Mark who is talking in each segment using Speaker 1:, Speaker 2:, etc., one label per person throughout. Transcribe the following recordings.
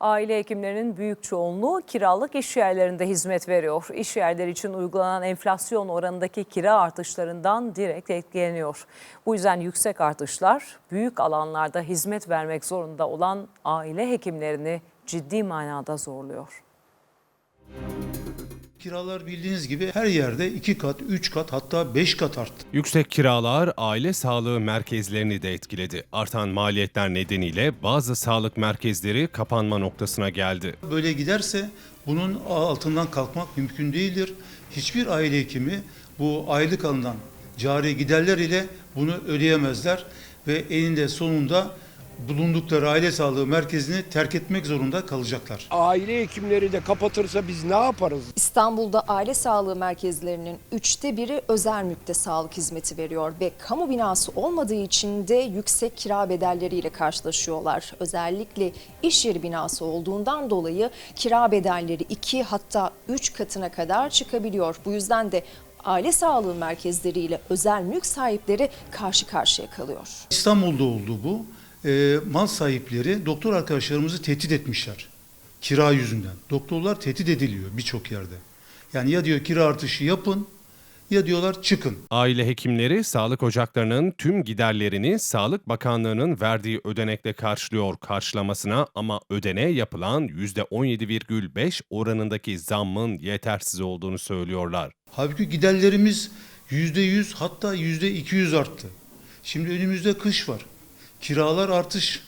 Speaker 1: Aile hekimlerinin büyük çoğunluğu kiralık iş yerlerinde hizmet veriyor. İş yerleri için uygulanan enflasyon oranındaki kira artışlarından direkt etkileniyor. Bu yüzden yüksek artışlar büyük alanlarda hizmet vermek zorunda olan aile hekimlerini ciddi manada zorluyor.
Speaker 2: Kiralar bildiğiniz gibi her yerde iki kat, üç kat hatta beş kat arttı.
Speaker 3: Yüksek kiralar aile sağlığı merkezlerini de etkiledi. Artan maliyetler nedeniyle bazı sağlık merkezleri kapanma noktasına geldi.
Speaker 2: Böyle giderse bunun altından kalkmak mümkün değildir. Hiçbir aile hekimi bu aylık alınan cari giderler ile bunu ödeyemezler ve eninde sonunda bulundukları aile sağlığı merkezini terk etmek zorunda kalacaklar.
Speaker 4: Aile hekimleri de kapatırsa biz ne yaparız?
Speaker 5: İstanbul'da aile sağlığı merkezlerinin üçte biri özel mülkte sağlık hizmeti veriyor ve kamu binası olmadığı için de yüksek kira bedelleriyle karşılaşıyorlar. Özellikle iş yeri binası olduğundan dolayı kira bedelleri iki hatta üç katına kadar çıkabiliyor. Bu yüzden de aile sağlığı merkezleriyle özel mülk sahipleri karşı karşıya kalıyor.
Speaker 2: İstanbul'da oldu bu. Ee, mal sahipleri doktor arkadaşlarımızı tehdit etmişler. Kira yüzünden. Doktorlar tehdit ediliyor birçok yerde. Yani ya diyor kira artışı yapın ya diyorlar çıkın.
Speaker 3: Aile hekimleri sağlık ocaklarının tüm giderlerini Sağlık Bakanlığı'nın verdiği ödenekle karşılıyor karşılamasına ama ödeneğe yapılan %17,5 oranındaki zammın yetersiz olduğunu söylüyorlar.
Speaker 2: Halbuki giderlerimiz yüzde yüz hatta yüzde iki yüz arttı. Şimdi önümüzde kış var. Kiralar artış.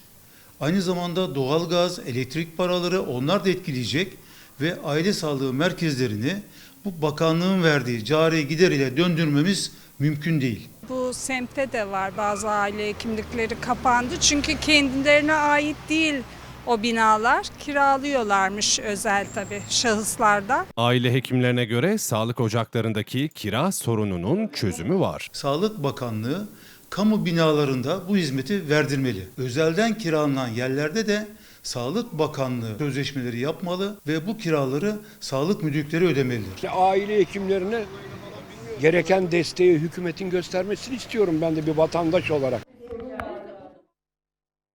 Speaker 2: Aynı zamanda doğalgaz, elektrik paraları onlar da etkileyecek ve aile sağlığı merkezlerini bu bakanlığın verdiği cari gider ile döndürmemiz mümkün değil.
Speaker 6: Bu semtte de var bazı aile hekimlikleri kapandı çünkü kendilerine ait değil o binalar kiralıyorlarmış özel tabii şahıslarda.
Speaker 3: Aile hekimlerine göre sağlık ocaklarındaki kira sorununun çözümü var.
Speaker 2: Sağlık Bakanlığı kamu binalarında bu hizmeti verdirmeli. Özelden kiralanan yerlerde de Sağlık Bakanlığı sözleşmeleri yapmalı ve bu kiraları sağlık müdürlükleri ödemelidir.
Speaker 4: Aile hekimlerine gereken desteği hükümetin göstermesini istiyorum ben de bir vatandaş olarak.